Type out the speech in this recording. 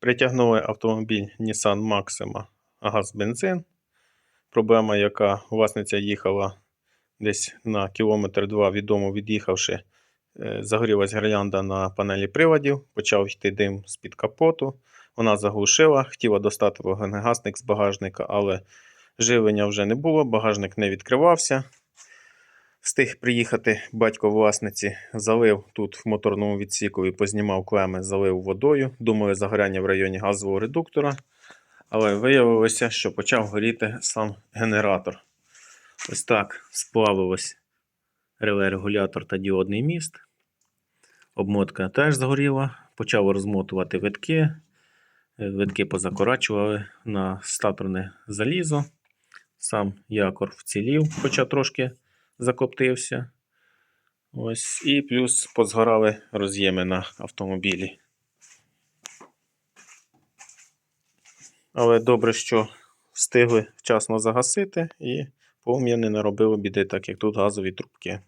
Притягнули автомобіль Nissan Maxima газ-бензин. Проблема, яка власниця їхала десь на кілометр два від дому від'їхавши, е, загорілась гірлянда на панелі приладів, почав йти дим з-під капоту. Вона заглушила, хотіла достати вогнегасник з багажника, але живлення вже не було, багажник не відкривався. Встиг приїхати батько власниці, залив тут в моторному відсіку і познімав клеми, залив водою. Думали загоряння в районі газового редуктора. Але виявилося, що почав горіти сам генератор. Ось так сплавилось реле-регулятор та діодний міст. Обмотка теж згоріла. Почав розмотувати витки. Е, Витки позакорачували на статорне залізо. Сам якор вцілів, хоча трошки закоптився. Ось, і плюс позгорали роз'єми на автомобілі. Але добре, що встигли вчасно загасити і полум'я не наробило біди, так як тут газові трубки.